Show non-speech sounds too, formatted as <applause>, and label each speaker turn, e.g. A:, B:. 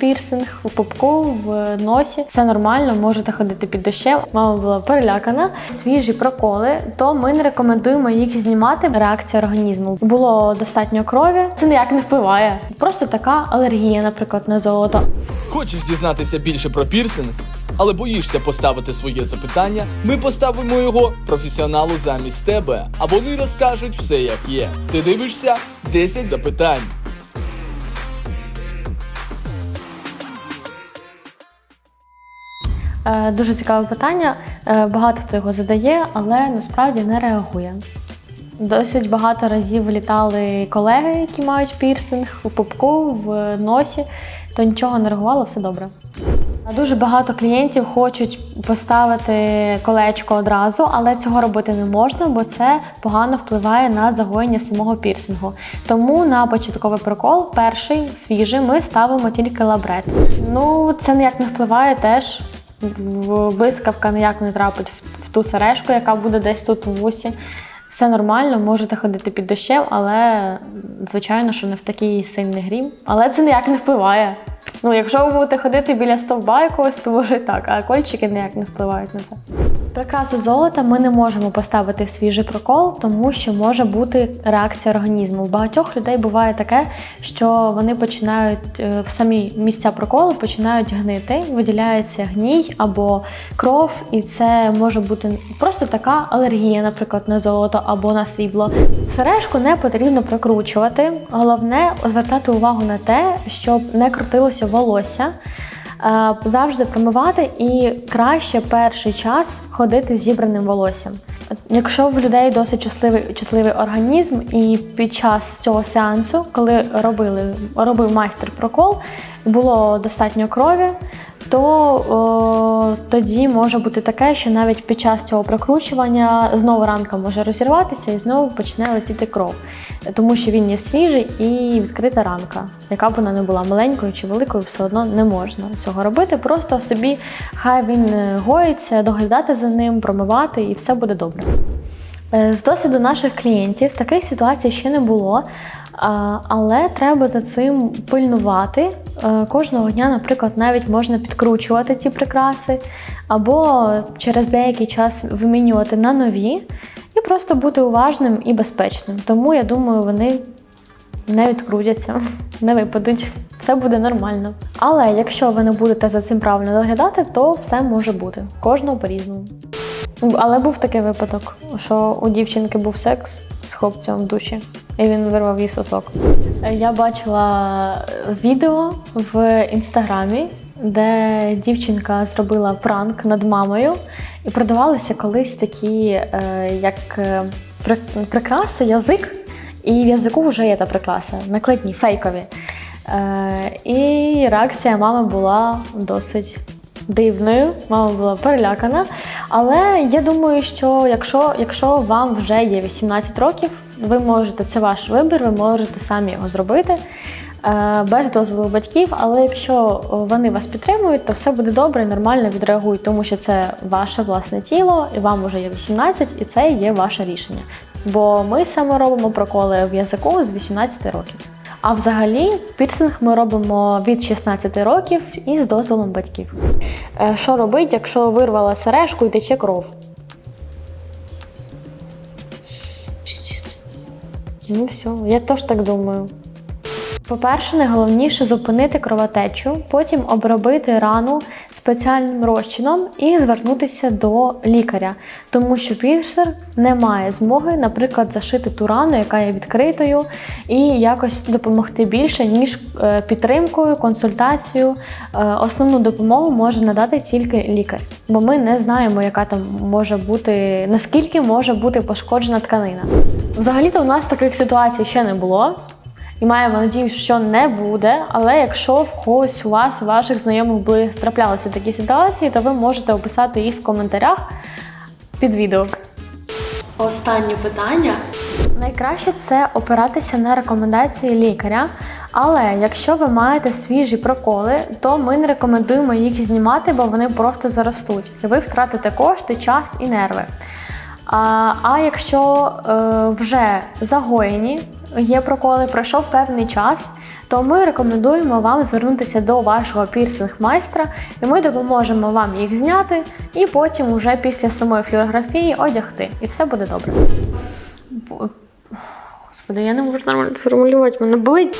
A: Пірсинг у пупку, в носі, все нормально, можете ходити під дощем. Мама була перелякана. Свіжі проколи, то ми не рекомендуємо їх знімати. Реакція організму було достатньо крові. Це ніяк не впливає. Просто така алергія, наприклад, на золото.
B: Хочеш дізнатися більше про пірсинг, але боїшся поставити своє запитання? Ми поставимо його професіоналу замість тебе, а вони розкажуть все як є. Ти дивишся 10 запитань.
A: Дуже цікаве питання. Е, Багато хто його задає, але насправді не реагує. Досить багато разів літали колеги, які мають пірсинг у пупку, в носі, то нічого не реагувало, все добре. Дуже багато клієнтів хочуть поставити колечко одразу, але цього робити не можна, бо це погано впливає на загоєння самого пірсингу. Тому на початковий прокол, перший свіжий, ми ставимо тільки лабрет. Ну, це ніяк не впливає теж. В- Блискавка ніяк не трапить в- в ту сережку, яка буде десь тут у вусі. Все нормально, можете ходити під дощем, але звичайно, що не в такий сильний грім. Але це ніяк не впливає. Ну, якщо ви будете ходити біля стовба якогось, то може так, а кольчики ніяк не впливають на це. Прикрасу золота ми не можемо поставити в свіжий прокол, тому що може бути реакція організму. У багатьох людей буває таке, що вони починають е, в самі місця проколу починають гнити, виділяється гній або кров, і це може бути просто така алергія, наприклад, на золото або на срібло. Сережку не потрібно прикручувати. Головне звертати увагу на те, щоб не крутилося волосся. Е, Завжди промивати і краще перший час ходити з зібраним волоссям. Якщо в людей досить чутливий, чутливий організм, і під час цього сеансу, коли робили, робив майстер прокол, було достатньо крові, то о, тоді може бути таке, що навіть під час цього прокручування знову ранка може розірватися і знову почне летіти кров, тому що він є свіжий і відкрита ранка, яка б вона не була маленькою чи великою, все одно не можна цього робити. Просто собі хай він е, гоїться, доглядати за ним, промивати, і все буде добре. Е, З досвіду наших клієнтів таких ситуацій ще не було, але треба за цим пильнувати. Е, Кожного дня, наприклад, навіть можна підкручувати ці прикраси, або через деякий час вимінювати на нові, і просто бути уважним і безпечним. Тому я думаю, вони не відкрутяться, <laughs> не випадуть. Все буде нормально. Але якщо ви не будете за цим правильно доглядати, то все може бути. Кожного по-різному. Але був такий випадок, що у дівчинки був секс з хлопцем в душі, і він вирвав їй сосок. Я бачила відео в інстаграмі, де дівчинка зробила пранк над мамою, і продавалися колись такі, е, як е, прикраси, язик, і в язику вже є та прикраса, накладні, фейкові. Е, і реакція мами була досить дивною, мама була перелякана. Але я думаю, що якщо, якщо вам вже є 18 років, ви можете, це ваш вибір, ви можете самі його зробити е, без дозволу батьків. Але якщо вони вас підтримують, то все буде добре і нормально відреагують, тому що це ваше власне тіло, і вам вже є 18, і це є ваше рішення. Бо ми саме робимо проколи в язику з 18 років. А взагалі пірсинг ми робимо від 16 років і з дозволом батьків. Е, Що робити, якщо вирвала сережку і тече кров? Ну все, я тоже так думаю. По-перше, найголовніше зупинити кровотечу, потім обробити рану спеціальним розчином і звернутися до лікаря, тому що пірсер не має змоги, наприклад, зашити ту рану, яка є відкритою, і якось допомогти більше, ніж е, підтримкою, консультацією. Е, Основну допомогу може надати тільки лікар, бо ми не знаємо, яка там може бути, наскільки може бути пошкоджена тканина. Взагалі-то у нас таких ситуацій ще не було. І маємо надію, що не буде. Але якщо в когось у вас, у ваших знайомих були траплялися такі ситуації, то ви можете описати їх в коментарях під відео. Останнє питання. Найкраще це опиратися на рекомендації лікаря. Але якщо ви маєте свіжі проколи, то ми не рекомендуємо їх знімати, бо вони просто заростуть. І ви втратите кошти, час і нерви. А, а якщо е, вже загоєні є проколи, пройшов певний час, то ми рекомендуємо вам звернутися до вашого пірсинг-майстра, і ми допоможемо вам їх зняти, і потім уже після самої флюорографії одягти. І все буде добре. Господи, я не можу нормально сформулювати, мене болить.